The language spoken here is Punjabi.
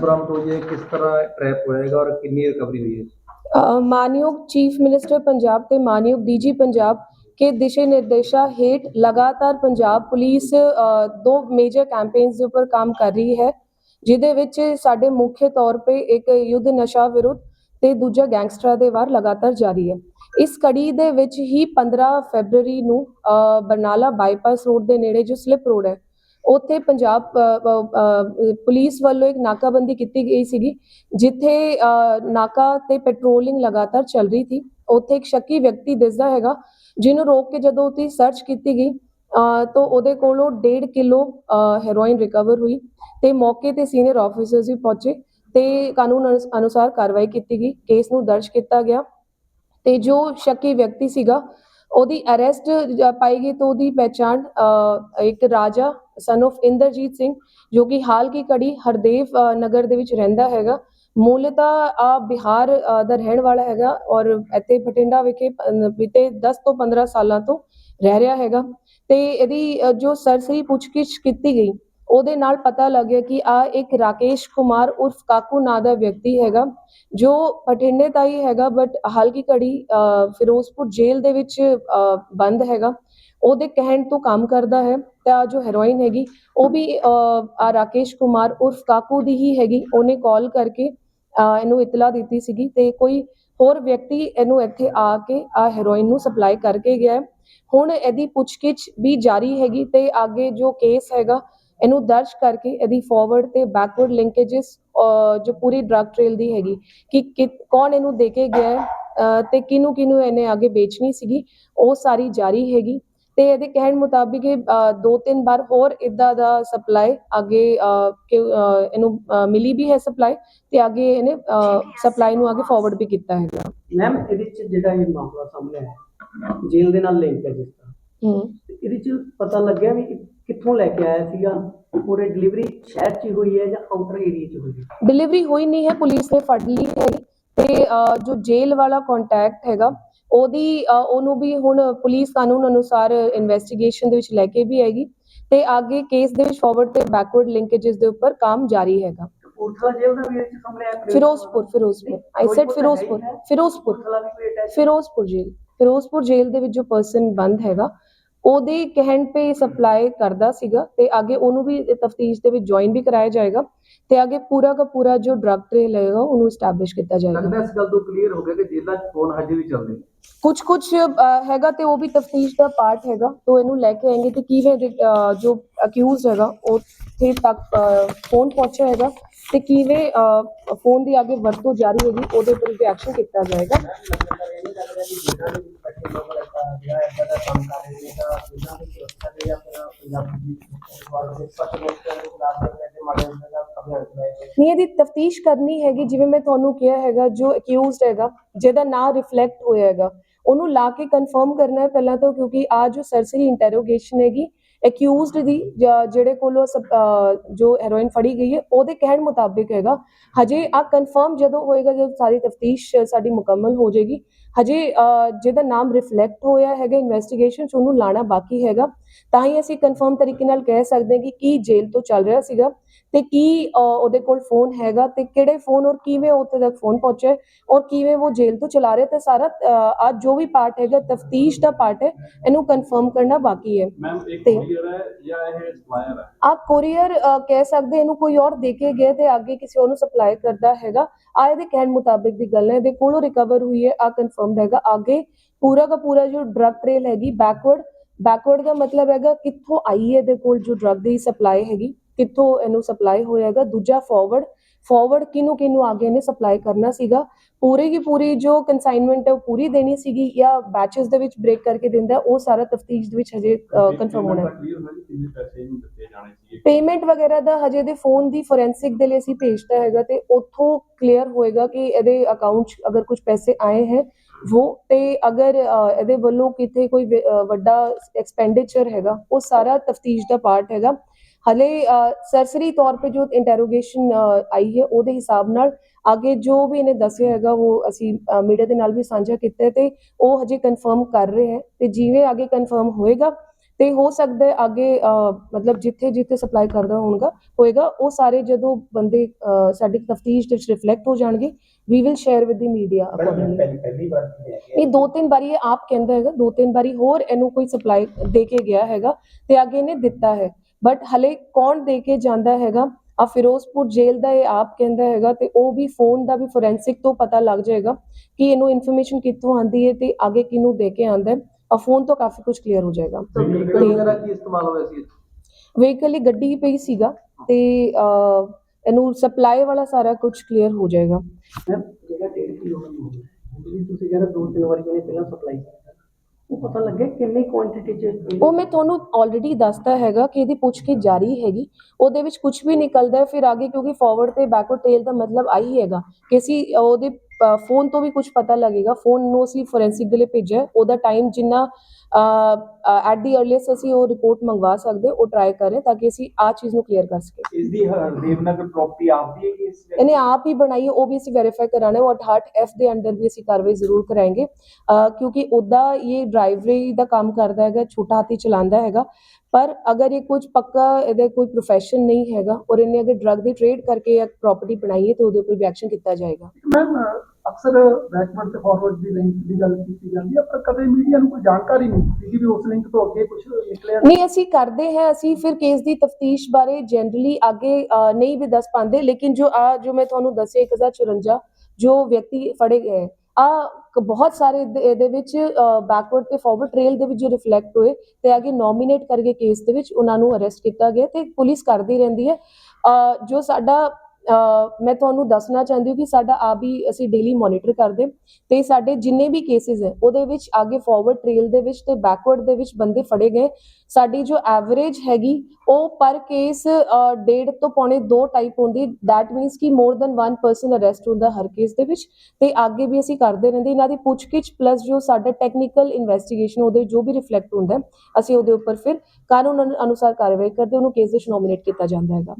ਬਰਾਮਦ ਹੋਈ ਹੈ ਕਿਸ ਤਰ੍ਹਾਂ ਟ੍ਰੈਪ ਹੋਏਗਾ ਔਰ ਕਿੰਨੀ ਰਿਕਵਰੀ ਹੋਈ ਹੈ? ਮਾਨਯੋਗ ਚੀਫ ਮਿਨਿਸਟਰ ਪੰਜਾਬ ਤੇ ਮਾਨਯੋਗ ਡੀਜੀ ਪੰਜਾਬ ਕੇ ਦਿਸ਼ਾ ਨਿਰਦੇਸ਼ਾ ਹੇਠ ਲਗਾਤਾਰ ਪੰਜਾਬ ਪੁਲਿਸ ਅ, ਦੋ ਮੇਜਰ ਦੇ ਉੱਪਰ ਕੰਮ ਕਰ ਰਹੀ ਹੈ ਜਿਹਦੇ ਵਿੱਚ ਸਾਡੇ ਮੁੱਖ ਤੌਰ ਤੇ ਇੱਕ ਯੁੱਧ ਨਸ਼ਾ ਵਿਰੁੱਧ ਤੇ ਦੂਜਾ ਗੈਂਗਸਟਰਾਂ ਦੇ ਵਾਰ ਲਗਾਤਾਰ ਜਾਰੀ ਹੈ। ਇਸ ਕੜੀ ਦੇ ਵਿੱਚ ਹੀ 15 ਫੈਬਰੂਰੀ ਨੂੰ ਬਰਨਾਲਾ ਬਾਈਪਾਸ ਰੋਡ ਦੇ ਨੇੜੇ ਜੋ ਸਲਿਪ ਰੋਡ ਹੈ ਉੱਥੇ ਪੰਜਾਬ ਪੁਲਿਸ ਵੱਲੋਂ ਇੱਕ ਨਾਕਾਬੰਦੀ ਕੀਤੀ ਗਈ ਸੀਗੀ ਜਿੱਥੇ ਨਾਕਾ ਤੇ ਪੈਟਰੋਲਿੰਗ ਲਗਾਤਾਰ ਚੱਲ ਰਹੀ ਸੀ। ਉੱਥੇ ਇੱਕ ਸ਼ੱਕੀ ਵਿਅਕਤੀ ਦਿਸਦਾ ਹੈਗਾ ਜਿਹਨੂੰ ਰੋਕ ਕੇ ਜਦੋਂ ਉਹਦੀ ਸਰਚ ਕੀਤੀ ਗਈ ਤਾਂ ਉਹਦੇ ਕੋਲੋਂ 1.5 ਕਿਲੋ ਹੈਰੋਇਨ ਰਿਕਵਰ ਹੋਈ ਤੇ ਮੌਕੇ ਤੇ ਸੀਨੀਅਰ ਆਫੀਸਰਸ ਵੀ ਪਹੁੰਚੇ ਤੇ ਕਾਨੂੰਨ ਅਨੁਸਾਰ ਕਾਰਵਾਈ ਕੀਤੀ ਗਈ ਕੇਸ ਨੂੰ ਦਰਜ ਕੀਤਾ ਗਿਆ ਤੇ ਜੋ ਸ਼ੱਕੀ ਵਿਅਕਤੀ ਸੀਗਾ ਉਹਦੀ ਅਰੈਸਟ ਪਾਈ ਗਈ ਤਾਂ ਉਹਦੀ ਪਹਿਚਾਣ ਅ, ਇੱਕ ਰਾਜਾ ਸਨ of ਇੰਦਰਜੀਤ ਸਿੰਘ ਜੋ ਕਿ ਹਾਲ ਕੀ ਕੜੀ ਹਰਦੇਵ ਨਗਰ ਦੇ ਵਿੱਚ ਰਹਿੰਦਾ ਹੈਗਾ। ਮੂਲਤਾ ਆ ਬਿਹਾਰ ਦਾ ਰਹਿਣ ਵਾਲਾ ਹੈਗਾ ਔਰ ਇੱਥੇ ਬਠਿੰਡਾ ਵਿਖੇ ਬੀਤੇ 10 ਤੋਂ 15 ਸਾਲਾਂ ਤੋਂ ਰਹਿ ਰਿਹਾ ਹੈਗਾ। ਤੇ ਇਹਦੀ ਜੋ ਸਰਸਰੀ ਪੁੱਛਗਿੱਛ ਕੀਤੀ ਗਈ ਉਹਦੇ ਨਾਲ ਪਤਾ ਲੱਗਿਆ ਕਿ ਆ ਇੱਕ ਰਾਕੇਸ਼ ਕੁਮਾਰ ਉਰਫ ਕਾਕੂ ਨਾਂ ਦਾ ਵਿਅਕਤੀ ਹੈਗਾ ਜੋ ਬਠਿੰਡੇ ਦਾ ਹੀ ਹੈਗਾ ਬਟ ਹਾਲ ਕੀ ਘੜੀ ਅ, ਫਿਰੋਜ਼ਪੁਰ ਜੇਲ੍ਹ ਦੇ ਵਿੱਚ ਬੰਦ ਹੈਗਾ। ਉਹਦੇ ਕਹਿਣ ਤੋਂ ਕੰਮ ਕਰਦਾ ਹੈ, ਤੇ ਤਾਂ ਜੋ ਹੈਰੋਇਨ ਹੈਗੀ, ਉਹ ਵੀ ਆ ਰਾਕੇਸ਼ ਕੁਮਾਰ ਉਰਫ ਕਾਕੂ ਦੀ ਹੀ ਹੈਗੀ। ਉਹਨੇ ਕਾਲ ਕਰਕੇ ਇਹਨੂੰ ਇਤਲਾ ਦਿੱਤੀ ਸੀਗੀ ਤੇ ਕੋਈ ਹੋਰ ਵਿਅਕਤੀ ਇਹਨੂੰ ਇੱਥੇ ਆ ਕੇ ਆ ਹੈਰੋਇਨ ਨੂੰ ਸਪਲਾਈ ਕਰਕੇ ਗਿਆ ਹੁਣ ਇਹਦੀ ਪੁੱਛਗਿੱਛ ਵੀ ਜਾਰੀ ਹੈਗੀ ਤੇ ਅੱਗੇ ਜੋ ਕੇਸ ਹੈਗਾ, ਇਹਨੂੰ ਦਰਜ ਕਰਕੇ ਇਹਦੀ ਫਾਰਵਰਡ ਤੇ ਬੈਕਵਰਡ ਲਿੰਕੇजेस ਜੋ ਪੂਰੀ ਡਰਗ ਟ੍ਰੇਲ ਦੀ ਹੈਗੀ, ਕਿ ਕੌਣ ਇਹਨੂੰ ਦੇ ਕੇ ਗਿਆ ਤੇ ਕਿਹਨੂੰ ਕਿਹਨੂੰ ਇਹਨੇ ਅੱਗੇ ਵੇਚਣੀ ਸੀਗੀ, ਉਹ ਸਾਰੀ ਜਾਰੀ ਹੈਗੀ। ਤੇ ਇਹਦੇ ਕਹਿਣ ਮੁਤਾਬਿਕ ਇਹ ਦੋ ਤਿੰਨ ਵਾਰ ਹੋਰ ਇਦਾਂ ਦਾ ਸਪਲਾਈ ਅੱਗੇ ਇਹਨੂੰ ਮਿਲੀ ਵੀ ਹੈ ਸਪਲਾਈ ਤੇ ਅੱਗੇ ਇਹਨੇ ਸਪਲਾਈ ਨੂੰ ਅੱਗੇ ਫਾਰਵਰਡ ਵੀ ਕੀਤਾ ਹੈਗਾ। ਮੈਮ ਇਹਦੇ ਚ ਜਿਹੜਾ ਇਹ ਮਾਮਲਾ ਸਾਹਮਣੇ ਆਇਆ ਜੇਲ੍ਹ ਦੇ ਨਾਲ ਲਿੰਕ ਹੈ ਜਿਸ ਤਰ੍ਹਾਂ। ਹੂੰ। ਇਹਦੇ ਚ ਪਤਾ ਲੱਗਿਆ ਵੀ ਕਿੱਥੋਂ ਲੈ ਕੇ ਆਇਆ ਸੀਗਾ ਪੂਰੇ ਡਿਲੀਵਰੀ ਸ਼ਹਿਰ 'ਚ ਹੋਈ ਹੈ ਜਾਂ ਆਊਟਰ ਏਰੀਆ 'ਚ ਹੋਈ ਹੈ? ਡਿਲੀਵਰੀ ਹੋਈ ਨਹੀਂ ਹੈ ਪੁਲਿਸ ਨੇ ਫੜ ਲਈ ਹੈ। ਤੇ ਜੋ ਜੇਲ੍ਹ ਵਾਲਾ ਕੰਟੈਕਟ ਹੈਗਾ ਉਹਦੀ ਉਹਨੂੰ ਵੀ ਹੁਣ ਪੁਲਿਸ ਕਾਨੂੰਨ ਅਨੁਸਾਰ ਇਨਵੈਸਟੀਗੇਸ਼ਨ ਦੇ ਵਿੱਚ ਲੈ ਕੇ ਵੀ ਹੈਗੀ ਤੇ ਅੱਗੇ ਕੇਸ ਦੇ ਵਿੱਚ ਫਾਰਵਰਡ ਤੇ ਬੈਕਵਰਡ ਲਿੰਕੇजेस ਦੇ ਉੱਪਰ ਕੰਮ ਜਾਰੀ ਹੈਗਾ। Ferozepur Ferozepur. I said Ferozepur. Ferozepur. Ferozepur jail. Ferozepur jail ਦੇ ਵਿੱਚ ਜੋ ਪਰਸਨ ਬੰਦ ਹੈਗਾ ਉਹਦੇ ਕਹਿਣ ਤੇ ਸਪਲਾਈ ਕਰਦਾ ਸੀਗਾ ਤੇ ਅੱਗੇ ਉਹਨੂੰ ਵੀ ਤਫਤੀਸ਼ ਦੇ ਵਿੱਚ ਜੁਆਇਨ ਵੀ ਕਰਾਇਆ ਜਾਏਗਾ ਤੇ ਅੱਗੇ ਪੂਰਾ ਦਾ ਪੂਰਾ ਜੋ ਡਰਗ ਟ੍ਰੇਲ ਹੈਗਾ ਉਹਨੂੰ ਸਟੈਬਲਿਸ਼ ਕੀਤਾ ਜਾਏਗਾ। ਲੱਗਦਾ ਇਸ ਗੱਲ ਤੋਂ ਕਲੀਅਰ ਹੋ ਗਿਆ ਕਿ ਜੇਲ੍ਹਾਂ 'ਚ ਫੋਨ ਹਜੇ ਵੀ ਚੱਲਦੇ ਨੇ। ਕੁਝ ਕੁਝ ਹੈਗਾ ਤੇ ਉਹ ਵੀ ਤਫਤੀਸ਼ ਦਾ ਪਾਰਟ ਹੈਗਾ। ਤੋਂ ਇਹਨੂੰ ਲੈ ਕੇ ਆएंगे ਤੇ ਕਿਵੇਂ ਜੋ ਅਕਿਊਜ਼ਡ ਹੈਗਾ, ਉੱਥੇ ਤੱਕ ਫੋਨ ਪਹੁੰਚਿਆ ਹੈਗਾ ਤੇ ਕਿਵੇਂ ਫੋਨ ਦੀ ਅੱਗੇ ਵਰਤੋਂ ਜਾਰੀ ਹੈਗੀ, ਉਹਦੇ ਉੱਪਰ ਵੀ ਐਕਸ਼ਨ ਕੀਤਾ ਜਾਏਗਾ। ਨਹੀਂ, ਇਹਦੀ ਤਫਤੀਸ਼ ਕਰਨੀ ਹੈਗੀ, ਜਿਵੇਂ ਮੈਂ ਤੁਹਾਨੂੰ ਕਿਹਾ ਹੈਗਾ, ਜੋ ਅਕਿਊਜ਼ਡ ਹੈਗਾ, ਜਿਹਦਾ ਨਾਂ ਰਿਫਲੈਕਟ ਹੋਇਆ ਹੈਗਾ। ਉਹਨੂੰ ਲਾ ਕੇ ਕਨਫਰਮ ਕਰਨਾ ਹੈ ਪਹਿਲਾਂ ਤਾਂ, ਕਿਉਂਕਿ ਆ ਜੋ ਸਰਸਰੀ ਇੰਟਰੋਗੇਸ਼ਨ ਹੈਗੀ ਅਕਿਊਜ਼ਡ ਦੀ ਜਿਹੜੇ ਕੋਲੋਂ ਸਪ- ਅਹ ਜੋ ਹੈਰੋਇਨ ਫੜੀ ਗਈ ਹੈ, ਉਹਦੇ ਕਹਿਣ ਮੁਤਾਬਿਕ ਹੈਗਾ। ਹਜੇ ਆ ਕਨਫਰਮ ਜਦੋਂ ਹੋਏਗਾ, ਜਦੋਂ ਸਾਰੀ ਤਫਤੀਸ਼ ਸਾਡੀ ਮੁਕੰਮਲ ਹੋ ਜਾਏਗੀ ਹਜੇ ਜਿਹਦਾ ਨਾਮ ਰਿਫਲੈਕਟ ਹੋਇਆ ਹੈਗਾ ਇਨਵੈਸਟੀਗੇਸ਼ਨ ਚ ਉਹਨੂੰ ਲਾਣਾ ਬਾਕੀ ਹੈਗਾ। ਤਾਂ ਹੀ ਅਸੀਂ ਕਨਫਰਮ ਤਰੀਕੇ ਨਾਲ ਕਹਿ ਸਕਦੇ ਹਾਂ ਕਿ ਕੀ ਜੇਲ੍ਹ ਤੋਂ ਚੱਲ ਰਿਹਾ ਸੀਗਾ ਤੇ ਕੀ ਉਹਦੇ ਕੋਲ ਫੋਨ ਹੈਗਾ ਤੇ ਕਿਹੜੇ ਫੋਨ ਔਰ ਕਿਵੇਂ ਉੱਥੇ ਤੱਕ ਫੋਨ ਪਹੁੰਚਿਆ ਔਰ ਕਿਵੇਂ ਉਹ ਜੇਲ੍ਹ ਤੋਂ ਚਲਾ ਰਿਹਾ। ਤੇ ਸਾਰਾ ਅੱਜ ਜੋ ਵੀ ਪਾਰਟ ਹੈਗਾ ਤਫਤੀਸ਼ ਦਾ ਪਾਰਟ ਹੈ ਇਹਨੂੰ ਕਨਫਰਮ ਕਰਨਾ ਬਾਕੀ ਹੈ। ਮੈਮ ਇੱਕ ਕੋਰੀਅਰ ਹੈ ਜਾਂ ਇਹ ਸਪਲਾਇਰ ਹੈ? ਆ ਕੋਰੀਅਰ ਕਹਿ ਸਕਦੇ ਇਹਨੂੰ ਕੋਈ ਹੋਰ ਦੇ ਕੇ ਗਿਆ ਤੇ ਅੱਗੇ ਕਿਸੇ ਹੋਰ ਨੂੰ ਸਪਲਾਈ ਕਰਦਾ ਹੈਗਾ। ਆ ਇਹਦੇ ਕਹਿਣ ਮੁਤਾਬਿਕ ਦੀ ਗੱਲ ਹੈ ਇਹਦੇ ਕੋਲੋਂ ਰਿਕਵਰ ਹੋਈ ਹੈ ਆ ਕਨਫਰਮਡ ਹੈਗਾ। ਅੱਗੇ ਪੂਰਾ ਦਾ ਪੂਰਾ ਜੋ ਡਰਗ ਟ੍ਰੇਲ ਹੈਗੀ ਬੈਕਵਰਡ ਬੈਕਵਰਡ ਦਾ ਮਤਲਬ ਹੈਗਾ ਕਿੱਥੋਂ ਆਈ ਹੈ ਇਹਦੇ ਕੋਲ ਜੋ ਡਰਗ ਦੀ ਸਪਲਾਈ ਹੈਗੀ, ਕਿੱਥੋਂ ਇਹਨੂੰ ਸਪਲਾਈ ਹੋਇਆ ਹੈਗਾ। ਦੂਜਾ ਫਾਰਵਰਡ ਫਾਰਵਰਡ ਕਿਨੂੰ ਕਿਨੂੰ ਅੱਗੇ ਇਹਨੇ ਸਪਲਾਈ ਕਰਨਾ ਸੀਗਾ। ਪੂਰੀ ਕੀ ਪੂਰੀ ਜੋ ਕਨਸਾਈਨਮੈਂਟ ਹੈ ਉਹ ਪੂਰੀ ਦੇਣੀ ਸੀਗੀ ਜਾਂ ਬੈਚਸ ਦੇ ਵਿੱਚ ਬ੍ਰੇਕ ਕਰਕੇ ਦਿੰਦਾ ਉਹ ਸਾਰਾ ਤਫਤੀਸ਼ ਦੇ ਵਿੱਚ ਹਜੇ ਕਨਫਰਮ ਹੋਣਾ ਹੈ ਪੇਮੈਂਟ ਵਗੈਰਾ ਦਾ ਹਜੇ ਦੇ ਫੋਨ ਦੀ ਫੋਰੈਂਸਿਕ ਦੇ ਲਈ ਅਸੀਂ ਭੇਜਤਾ ਹੈਗਾ ਤੇ ਉੱਥੋਂ ਕਲੀਅਰ ਹੋਏਗਾ ਕਿ ਇਹਦੇ ਅਕਾਊਂਟ 'ਚ ਅਗਰ ਕੁਝ ਪੈਸੇ ਆਏ ਹੈ ਉਹ ਤੇ ਅਗਰ ਇਹਦੇ ਵੱਲੋਂ ਕਿਤੇ ਕੋਈ ਵੱਡਾ ਐਕਸਪੈਂਡੀਚਰ ਹੈਗਾ ਉਹ ਸਾਰਾ ਤਫਤੀਸ਼ ਦਾ ਪਾਰਟ ਹੈਗਾ। ਹਲੇ ਸਰਸਰੀ ਤੌਰ ਤੇ ਜੋ ਇੰਟਰੋਗੇਸ਼ਨ ਆਈ ਹੈ ਉਹਦੇ ਹਿਸਾਬ ਨਾਲ ਅੱਗੇ ਜੋ ਵੀ ਇਹਨੇ ਦੱਸਿਆ ਹੈਗਾ ਉਹ ਅਸੀਂ ਮੀਡੀਆ ਦੇ ਨਾਲ ਵੀ ਸਾਂਝਾ ਕੀਤਾ ਤੇ ਉਹ ਹਜੇ ਕਨਫਰਮ ਕਰ ਰਹੇ ਹੈ ਤੇ ਜਿਵੇਂ ਅੱਗੇ ਕਨਫਰਮ ਹੋਏਗਾ ਤੇ ਹੋ ਸਕਦਾ ਹੈ ਅੱਗੇ ਮਤਲਬ ਜਿੱਥੇ ਜਿੱਥੇ ਸਪਲਾਈ ਕਰਦਾ ਹੋਣਗਾ ਹੋਏਗਾ ਉਹ ਸਾਰੇ ਜਦੋਂ ਬੰਦੇ ਸਾਡੀ ਤਫਤੀਸ਼ ਦੇ ਵਿੱਚ ਰਿਫਲੈਕਟ ਹੋ ਜਾਣਗੇ we will share with the media accordingly ਪਹਿਲੀ ਵਾਰ ਲੈ ਕੇ ਇਹ ਦੋ ਤਿੰਨ ਵਾਰੀ ਇਹ ਆਪ ਕਹਿੰਦਾ ਹੈਗਾ ਦੋ ਤਿੰਨ ਵਾਰੀ ਹੋਰ ਇਹਨੂੰ ਕੋਈ ਸਪਲਾਈ ਦੇ ਕੇ ਗਿਆ ਹੈਗਾ ਤੇ ਅੱਗੇ ਇਹਨੇ ਦਿੱਤਾ ਹੈ। ਬਟ ਹਲੇ ਕੌਣ ਦੇ ਕੇ ਜਾਂਦਾ ਹੈਗਾ? ਆ ਫਿਰੋਜ਼ਪੁਰ ਜੇਲ੍ਹ ਦਾ ਇਹ ਆਪ ਕਹਿੰਦਾ ਹੈਗਾ ਤੇ ਉਹ ਵੀ ਫੋਨ ਦਾ ਵੀ ਫੋਰੈਂਸਿਕ ਤੋਂ ਪਤਾ ਲੱਗ ਜਾਏਗਾ ਕਿ ਇਹਨੂੰ ਇਨਫੋਰਮੇਸ਼ਨ ਕਿੱਥੋਂ ਆਂਦੀ ਹੈ ਤੇ ਅੱਗੇ ਕਿਹਨੂੰ ਦੇ ਕੇ ਆਂਦਾ ਹੈ। ਆ ਫੋਨ ਤੋਂ ਕਾਫੀ ਕੁਝ ਕਲੀਅਰ ਹੋ ਜਾਏਗਾ। ਵਹੀਕਲ ਵਗੈਰਾ ਕੀ ਇਸਤੇਮਾਲ ਹੋਇਆ ਸੀ? ਵਹੀਕਲ ਹੀ ਗੱਡੀ ਪਈ ਸੀਗਾ ਤੇ ਇਹਨੂੰ ਸਪਲਾਈ ਵਾਲਾ ਸਾਰਾ ਕੁਝ ਕਲੀਅਰ ਹੋ ਜਾਏਗਾ। ਜਿਹੜਾ 1.5 ਕਿਲੋ ਦਾ ਮੋਲ ਹੈ ਜਿਹੜੀ ਤੁਸੀਂ ਕਹਿੰਦੇ ਦੋ ਤਿੰਨ ਵਾਰੀ ਇਹਨੇ ਪਹਿਲਾਂ ਸਪਲਾਈ ਉਹ ਪਤਾ ਲੱਗੇ ਕਿੰਨੀ ਕੁਆਂਟੀਟੀ ਚ ਇਹ- ਉਹ ਮੈਂ ਤੁਹਾਨੂੰ ਆਲਰੇਡੀ ਦੱਸਤਾ ਹੈਗਾ ਕਿ ਇਹਦੀ ਪੁੱਛਗਿੱਛ ਜਾਰੀ ਹੈਗੀ। ਉਹਦੇ ਵਿੱਚ ਕੁਝ ਵੀ ਨਿਕਲਦਾ ਹੈ, ਫਿਰ ਅੱਗੇ ਕਿਉਂਕਿ ਫਾਰਵਰਡ ਤੇ ਬੈਕਵਰਡ ਟੇਲ ਦਾ ਮਤਲਬ ਆਹੀ ਹੈਗਾ ਕਿ ਅਸੀਂ ਉਹਦੇ ਫੋਨ ਤੋਂ ਵੀ ਕੁਝ ਪਤਾ ਲੱਗੇਗਾ। ਫੋਨ ਨੂੰ ਅਸੀਂ ਫੋਰੈਂਸਿਕ ਦੇ ਲਈ ਭੇਜਿਆ। ਉਹਦਾ ਟਾਈਮ ਜਿੰਨਾ ਐਟ ਦੀ ਅਰਲੀਐਸਟ ਅਸੀਂ ਉਹ ਰਿਪੋਰਟ ਮੰਗਵਾ ਸਕਦੇ ਉਹ ਟਰਾਈ ਕरें ਤਾਂ ਕਿ ਅਸੀਂ ਆ ਚੀਜ਼ ਨੂੰ ਕਲੀਅਰ ਕਰ ਸਕੀਏ। ਇਸ ਦੀ ਦੇਵਨਗਰ ਪ੍ਰਾਪਰਟੀ ਆਪਦੀ ਹੈ ਕਿ ਇਸ ਇਹਨੇ ਆਪ ਹੀ ਬਣਾਈ ਹੈ ਉਹ ਵੀ ਅਸੀਂ ਵੈਰੀਫਾਈ ਕਰਾਣਾ ਹੈ। ਉਹ 68 ਐਫ ਦੇ ਅੰਡਰ ਵੀ ਅਸੀਂ ਕਾਰਵਾਈ ਜ਼ਰੂਰ ਕਰਾਂਗੇ। ਕਿਉਂਕਿ ਉਹਦਾ ਇਹ ਡਰਾਈਵਰੀ ਦਾ ਕੰਮ ਕਰਦਾ ਹੈਗਾ ਛੋਟਾ ਹਾਥੀ ਚਲਾਉਂਦਾ ਹੈਗਾ। ਪਰ ਅਗਰ ਇਹ ਕੁਝ ਪੱਕਾ ਇਹਦਾ ਕੋਈ ਪ੍ਰੋਫੈਸ਼ਨ ਨਹੀਂ ਹੈਗਾ ਔਰ ਇਹਨੇ ਅਗਰ ਡਰੱਗ ਦੀ ਟ੍ਰੇਡ ਕਰਕੇ ਇੱਕ ਪ੍ਰਾਪਰਟੀ ਬਣਾਈ ਹੈ ਤੇ ਉਹਦੇ ਉੱਪਰ ਵੀ ਐਕਸ਼ਨ ਕੀਤਾ ਜਾਏਗਾ। ਮੈਮ ਅਕਸਰ ਬੈਕਵਰਡ ਤੇ ਫਾਰਵਰਡ ਦੀ ਲਿੰਕ ਦੀ ਗੱਲ ਕੀਤੀ ਜਾਂਦੀ ਹੈ ਪਰ ਕਦੇ ਮੀਡੀਆ ਨੂੰ ਕੋਈ ਜਾਣਕਾਰੀ ਨਹੀਂ ਦਿੱਤੀ ਵੀ ਉਸ ਲਿੰਕ ਤੋਂ ਅੱਗੇ ਕੁਝ ਨਿਕਲਿਆ ਨਹੀਂ। ਅਸੀਂ ਕਰਦੇ ਹਾਂ, ਅਸੀਂ ਫਿਰ ਕੇਸ ਦੀ ਤਫਤੀਸ਼ ਬਾਰੇ ਜਨਰਲੀ ਅੱਗੇ ਨਹੀਂ ਵੀ ਦੱਸ ਪਾਉਂਦੇ, ਲੇਕਿਨ ਜੋ ਆ, ਜੋ ਮੈਂ ਤੁਹਾਨੂੰ ਦੱਸਿਆ 1054 ਜੋ ਵਿਅਕਤੀ ਫੜੇ ਗਏ, ਆ ਬਹੁਤ ਸਾਰੇ ਇਹਦੇ- ਇਹਦੇ ਵਿੱਚ ਬੈਕਵਰਡ ਤੇ ਫਾਰਵਰਡ ਟ੍ਰੇਲ ਦੇ ਵਿੱਚ ਜੋ ਰਿਫਲੈਕਟ ਹੋਏ, ਤੇ ਅੱਗੇ ਨੋਮੀਨੇਟ ਕਰਕੇ ਕੇਸ ਦੇ ਵਿੱਚ ਉਹਨਾਂ ਨੂੰ ਅਰੈਸਟ ਕੀਤਾ ਗਿਆ ਤੇ ਪੁਲਿਸ ਕਰਦੀ ਰਹਿੰਦੀ ਹੈ। ਜੋ ਸਾਡਾ ਮੈਂ ਤੁਹਾਨੂੰ ਦੱਸਣਾ ਚਾਹੁੰਦੀ ਹਾਂ ਕਿ ਸਾਡਾ ਆ ਵੀ ਅਸੀਂ ਡੇਲੀ ਮੋਨੀਟਰ ਕਰਦੇ ਤੇ ਸਾਡੇ ਜਿੰਨੇ ਵੀ ਕੇਸਿਸ ਹੈ, ਉਹਦੇ ਵਿੱਚ ਅੱਗੇ ਫਾਰਵਰਡ ਟ੍ਰੇਲ ਦੇ ਵਿੱਚ ਤੇ ਬੈਕਵਰਡ ਦੇ ਵਿੱਚ ਬੰਦੇ ਫੜੇ ਗਏ। ਸਾਡੀ ਜੋ ਐਵਰੇਜ ਹੈਗੀ ਉਹ ਪਰ ਕੇਸ ਡੇਢ ਤੋਂ ਪੌਣੇ 2 ਟਾਈਪ ਹੁੰਦੀ। ਦੈਟ ਮੀਨਸ ਕਿ ਮੋਰ ਦੈਨ 1 ਪਰਸਨ ਅਰੈਸਟ ਹੁੰਦਾ ਹਰ ਕੇਸ ਦੇ ਵਿੱਚ। ਤੇ ਅੱਗੇ ਵੀ ਅਸੀਂ ਕਰਦੇ ਰਹਿੰਦੇ। ਇਹਨਾਂ ਦੀ ਪੁੱਛਗਿੱਛ ਪਲੱਸ ਜੋ ਸਾਡਾ ਟੈਕਨੀਕਲ ਇਨਵੈਸਟੀਗੇਸ਼ਨ ਉਹਦੇ ਜੋ ਵੀ ਰਿਫਲੈਕਟ ਹੁੰਦਾ, ਅਸੀਂ ਉਹਦੇ ਉੱਪਰ ਫਿਰ ਕਾਨੂੰਨ ਅਨੁਸਾਰ ਕਾਰਵਾਈ ਕਰਦੇ। ਉਹਨੂੰ ਕੇਸ ਵਿੱਚ ਨੋਮੀਨੇਟ ਕੀਤਾ ਜਾਂਦਾ ਹੈਗਾ।